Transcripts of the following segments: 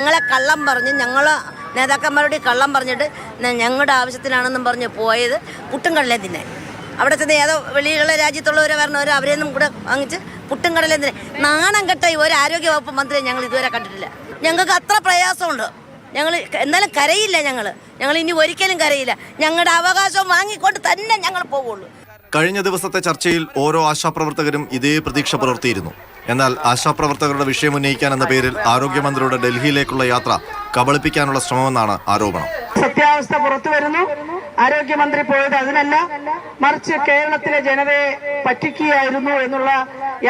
ഞങ്ങളെ കള്ളം പറഞ്ഞ് ഞങ്ങൾ നേതാക്കന്മാരോട് കള്ളം പറഞ്ഞിട്ട് ഞങ്ങളുടെ ആവശ്യത്തിനാണെന്നും പറഞ്ഞ് പോയത് പുട്ടും കടലേ തിന്നെ. അവിടെ ചെന്ന് ഏതോ വെളിയിലുള്ള രാജ്യത്തുള്ളവരെ വരണവരോ അവരെയൊന്നും കൂടെ വാങ്ങിച്ച് പുട്ടും കടലേ തിന്നെ. നാണം കെട്ട ഒരു ആരോഗ്യ വകുപ്പ് മന്ത്രിയെ ഞങ്ങൾ ഇതുവരെ കണ്ടിട്ടില്ല. ഞങ്ങൾക്ക് അത്ര പ്രയാസമുണ്ട്. ഞങ്ങൾ എന്നാലും കരയില്ല ഞങ്ങൾ ഞങ്ങൾ ഇനി ഒരിക്കലും കരയില്ല. ഞങ്ങളുടെ അവകാശം വാങ്ങിക്കൊണ്ട് തന്നെ ഞങ്ങൾ പോവുള്ളൂ. കഴിഞ്ഞ ദിവസത്തെ ചർച്ചയിൽ ഓരോ ആശാപ്രവർത്തകരും ഇതേ പ്രതീക്ഷ പുലർത്തിയിരുന്നു. എന്നാൽ ആശാപ്രവർത്തകരുടെ വിഷയം ഉന്നയിക്കാൻ എന്ന പേരിൽ ആരോഗ്യമന്ത്രിയുടെ ഡൽഹിയിലേക്കുള്ള യാത്ര കബളിപ്പിക്കാനുള്ള ശ്രമമെന്നാണ് ആരോപണം. സത്യാവസ്ഥ പുറത്തു വരുന്നു. ആരോഗ്യമന്ത്രി പോയത് അതിനല്ല. മറിച്ച് കേരളത്തിലെ ജനതയെ പറ്റിക്കുകയായിരുന്നു എന്നുള്ള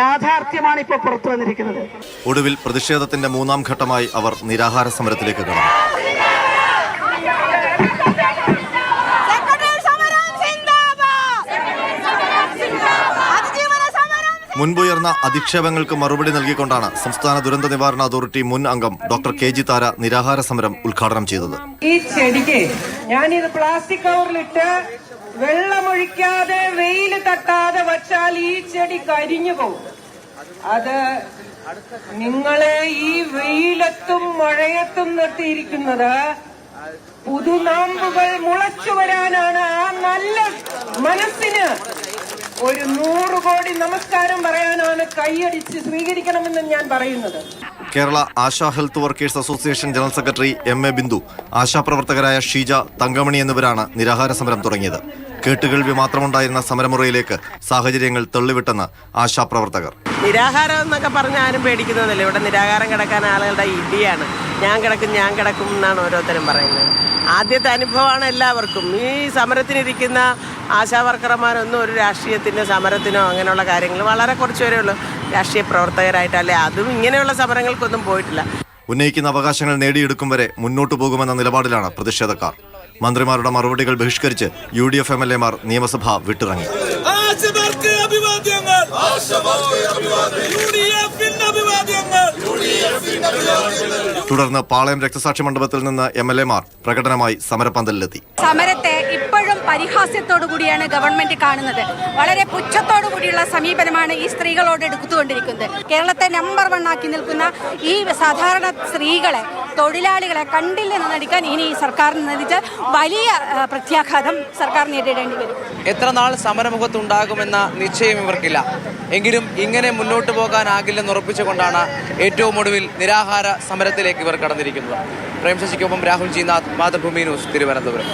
യാഥാർത്ഥ്യമാണ് ഇപ്പോൾ പുറത്തു വന്നിരിക്കുന്നത്. ഒടുവിൽ പ്രതിഷേധത്തിന്റെ മൂന്നാം ഘട്ടമായി അവർ നിരാഹാര സമരത്തിലേക്ക് കടന്നു. മുൻപുയർന്ന അധിക്ഷേപങ്ങൾക്ക് മറുപടി നൽകിക്കൊണ്ടാണ് സംസ്ഥാന ദുരന്ത നിവാരണ അതോറിറ്റി മുൻ അംഗം ഡോക്ടർ കെ ജി താര നിരാഹാര സമരം ഉദ്ഘാടനം ചെയ്തത്. ഈ ചെടിക്ക് ഞാനിത് പ്ലാസ്റ്റിക് കവറിലിട്ട് വെള്ളമൊഴിക്കാതെ വെയിൽ തട്ടാതെ വച്ചാൽ ഈ ചെടി കരിഞ്ഞു പോകും. അത് നിങ്ങളെ ഈ വെയിലത്തും മഴയത്തും നിർത്തിയിരിക്കുന്നത് പുതുനാമ്പുകൾ മുളച്ചു വരാനാണ് ആ നല്ല മനസ്സിന് ഒരു നൂറ് കോടി നമസ്കാരം പറയാനാണ് കൈയടിച്ച് സ്വീകരിക്കണമെന്ന് ഞാൻ പറയുന്നത്. Kerala Asha health workers association general secretary M A Bindu ആശാപ്രവർത്തകരായ Sheeja Thankamani എന്നിവരാണ് നിരാഹാര സമരം തുടങ്ങിയത്. കേട്ടുകേൾവി മാത്രമുണ്ടായിരുന്ന സമരമുറയിലേക്ക് സാഹചര്യങ്ങൾ തള്ളിവിട്ടെന്ന് ആശാപ്രവർത്തകർ. നിരാഹാരം എന്നൊക്കെ പറഞ്ഞ ആരും പേടിക്കുന്നതല്ല? ഇവിടെ നിരാഹാരം കിടക്കാൻ ആളുകളുടെ ഇടിയാണ്. ഞാൻ കിടക്കും ഞാൻ കിടക്കും എന്നാണ് ഓരോരുത്തരും പറയുന്നത്. ആദ്യത്തെ അനുഭവമാണ് എല്ലാവർക്കും. ഈ സമരത്തിനിരിക്കുന്ന ആശാ വർക്കർമാരൊന്നും ഒരു രാഷ്ട്രീയത്തിനോ സമരത്തിനോ അങ്ങനെയുള്ള കാര്യങ്ങൾ വളരെ കുറച്ച് വരെ ഉള്ളൂ. രാഷ്ട്രീയ പ്രവർത്തകരായിട്ടല്ലേ അതും ഇങ്ങനെയുള്ള സമരങ്ങൾക്കൊന്നും പോയിട്ടില്ല. ഉന്നയിക്കുന്ന അവകാശങ്ങൾ നേടിയെടുക്കും വരെ മുന്നോട്ടു പോകുമെന്ന നിലപാടിലാണ് പ്രതിഷേധക്കാർ. മന്ത്രിമാരുടെ മറുപടികൾ ബഹിഷ്കരിച്ച് U D F M L എമാർ നിയമസഭ വിട്ടിറങ്ങി തുടർന്ന് പാളയം രക്തസാക്ഷി മണ്ഡപത്തിൽ നിന്ന് എം എൽ എമാർ പ്രകടനമായി സമരപന്തലിലെത്തി. സമരത്തെ പരിഹാസ്യത്തോടു കൂടിയാണ് ഗവൺമെന്റ് കാണുന്നത്. വളരെ പുച്ഛത്തോടു കൂടിയുള്ള സമീപനമാണ് ഈ സ്ത്രീകളോട് എടുത്തുകൊണ്ടിരിക്കുന്നത്. കേരളത്തെ നമ്പർ വൺ ആക്കി നിൽക്കുന്ന ഈ സാധാരണ സ്ത്രീകളെ തൊഴിലാളികളെ കണ്ടില്ലെന്ന് നടിക്കാൻ ഇനി സർക്കാരിന് നടിച്ചാൽ വലിയ പ്രത്യാഘാതം സർക്കാർ നേരിടേണ്ടി വരും. എത്ര നാൾ സമരമുഖത്തുണ്ടാകുമെന്ന നിശ്ചയം ഇവർക്കില്ല. എങ്കിലും ഇങ്ങനെ മുന്നോട്ട് പോകാനാകില്ലെന്ന് ഉറപ്പിച്ചുകൊണ്ടാണ് ഏറ്റവും ഒടുവിൽ നിരാഹാര സമരത്തിലേക്ക് ഇവർ കടന്നിരിക്കുന്നത്. പ്രേംശശിക്കൊപ്പം രാഹുൽ ജി നാഥ് മാതൃഭൂമി ന്യൂസ് തിരുവനന്തപുരം.